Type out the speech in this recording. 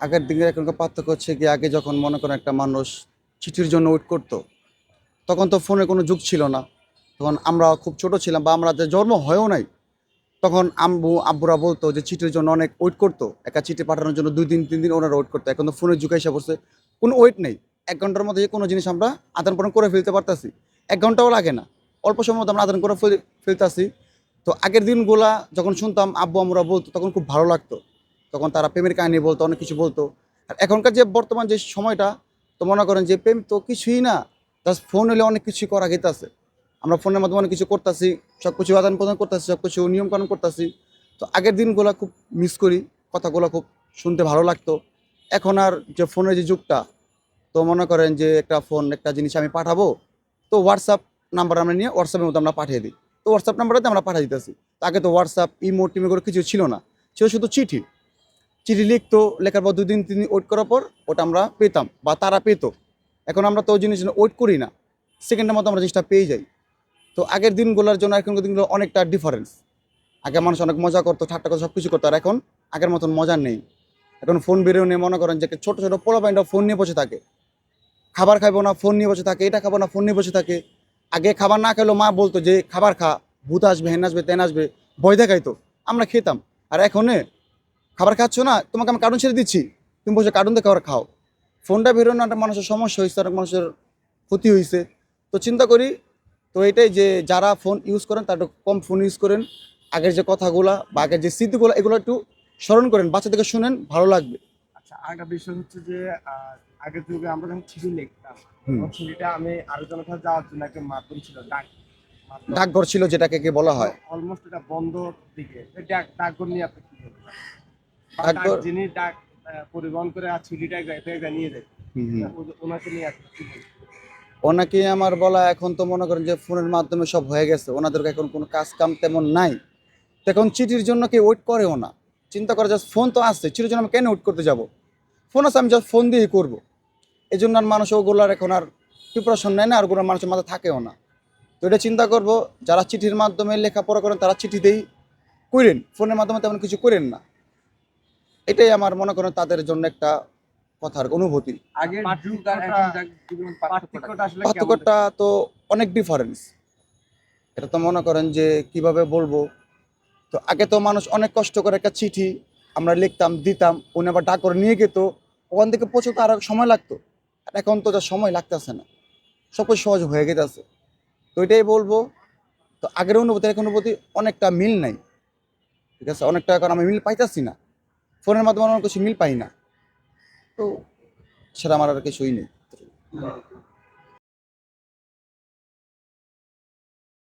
আগের দিনের এখনকার পার্থক্য হচ্ছে কি আগে যখন মনে করেন একটা মানুষ চিঠির জন্য ওয়েট করতো, তখন তো ফোনে কোনো যুগ ছিল না। তখন আমরা খুব ছোট ছিলাম বা আমরা জন্ম হয়েও নাই, তখন আম্বু আব্বুরা বলতো যে চিঠির জন্য অনেক ওয়েট করতো। একটা চিঠি পাঠানোর জন্য দুই দিন, তিন দিন ওনারা ওয়েট করতো। এখন তো ফোনের যুগে এসে পড়ছে, কোনো ওয়েট নেই। এক ঘণ্টার মধ্যে যে কোনো জিনিস আমরা আদান প্রদান করে ফেলতে পারতাছি। এক ঘন্টাও লাগে না। অল্প সময় মধ্যে আমরা আদান করে ফেল- ফেলতাছি। তো আগের দিনগুলা যখন শুনতাম, আব্বু আমরা বলতো, তখন খুব ভালো লাগতো। তখন তারা প্রেমের কাহিনী বলতো, অনেক কিছু বলতো। আর এখনকার যে বর্তমান যে সময়টা, তো মনে করেন যে প্রেম তো কিছুই না, জাস্ট ফোন হলে অনেক কিছুই করা গেতাছে আমরা ফোনের মাধ্যমে অনেক কিছু করতেছি সব কিছু আদান প্রদান করতেছি সব কিছু নিয়মকানুন করতেছি। তো আগের দিনগুলো খুব মিস করি, কথাগুলো খুব শুনতে ভালো লাগতো। এখন আর যে ফোনের যে যুগটা, তো মনে করেন যে একটা ফোন, একটা জিনিস আমি পাঠাবো, তো হোয়াটসঅ্যাপ নাম্বার আমরা নিয়ে হোয়াটসঅ্যাপের মধ্যে আমরা পাঠিয়ে দিই। তো হোয়াটসঅ্যাপ নাম্বারতে আমরা পাঠিয়ে দিতেছি। আগে তো হোয়াটসঅ্যাপ ইমো টিমো করে কিছু ছিল না, ছিল শুধু চিঠি। চিঠি লিখতো, লেখার পর দুদিন তিন ওয়েট করার পর ওটা আমরা পেতাম বা তারা পেতো। এখন আমরা তো ওই জিনিস ওয়েট করি না। সেকেন্ডের মতো আমরা জিনিসটা পেয়ে যাই। তো আগের দিনগুলোর জন্য এখনকার দিনগুলো অনেকটা ডিফারেন্স আগে মানুষ অনেক মজা করতো, ঠাট্টা করতো সব কিছু করতো। আর এখন আগের মতন মজা নেই। এখন ফোন বেরোয় নিয়ে মনে করেন যে ছোটো ছোটো পোলা পাইনটা ফোন নিয়ে বসে থাকে। খাবার খাব না ফোন নিয়ে বসে থাকে। এটা খাব না ফোন নিয়ে বসে থাকে। আগে খাবার না খেলেও মা বলতো যে, খাবার খা। ভূত আসবে, হেন আসবে, তেন আসবে। ভয় দেখাইতো। আমরা খেতাম। আর এখন খাবার খাচ্ছ না? তোমাকে আমি কার্টুন ছেড়ে দিচ্ছি। তুমি বসে কার্টুন দেখে খাবার খাও। ফোনটা বেরোনো একটা মানুষের সমস্যা হয়েছে অনেক মানুষের ক্ষতি হয়েছে। তো চিন্তা করি তো এটাই যে যারা ফোন ইউজ করেন তারা একটু কম ফোন ইউজ করেন। আগের যে কথাগুলা বা আগের যে স্মৃতিগুলো এগুলো একটু স্মরণ করেন বাচ্চাদেরকে শুনেন ভালো লাগবে। আচ্ছা আরেকটা বিষয় হচ্ছে যে আগের যুগে আমরা যখন চিঠি লিখতাম চিঠিটা আমি আরেকজনের কাছে যাওয়ার জন্য একটা মাধ্যম ছিল ডাক। ডাকঘর ছিল যেটাকে কি বলা হয়? অলমোস্ট এটা বন্ধ দিকে ডাক ডাকঘর নিয়ে আপনি কি যিনি ডাক পরিবহন করে আর চিঠিটা এক জায়গা থেকে নিয়ে যায় ওনাকে নিয়ে আমার বলা এখন তো মনে করেন যে ফোনের মাধ্যমে সব হয়ে গেছে। ওনাদের এখন কোনো কাজ কাম তেমন নাই। তো এখন চিঠির জন্য কেউ ওয়েট করেও না। চিন্তা করে জাস্ট ফোন তো আসছে। চিঠির জন্য আমি কেন ওয়েট করতে যাব? ফোন আছে আমি জাস্ট ফোন দিয়েই করব। এই জন্য আর মানুষ ওগুলার এখন আর প্রিপারেশন নেয় না আর ওগুলো মানুষের মাথা থাকেও না। তো এটা চিন্তা করব যারা চিঠির মাধ্যমে লেখাপড়া করেন তারা চিঠি চিঠিতেই করেন। ফোনের মাধ্যমে তেমন কিছু করেন না। এটাই আমার মনে করেন তাদের জন্য একটা কথার অনুভূতি। পার্থক্যটা- তো অনেক ডিফারেন্স এটা তো মনে করেন যে কীভাবে বলব? তো আগে তো মানুষ অনেক কষ্ট করে একটা চিঠি আমরা লিখতাম দিতাম উনি আবার ডাক করে নিয়ে যেত ওখান থেকে পৌঁছতে আরও সময় লাগতো। আর এখন তো যা সময় লাগতেছে না। সব সহজ হয়ে গেছে তো এটাই বলব তো আগের অনুভূতি এখন অনুভূতি অনেকটা মিল নাই। ঠিক আছে? অনেকটা এখন আমি মিল পাইতাছি না। ফোনের মাধ্যমে আমার কিছু মিল পাই না। তো সেটা আমার আর কিছুই নেই।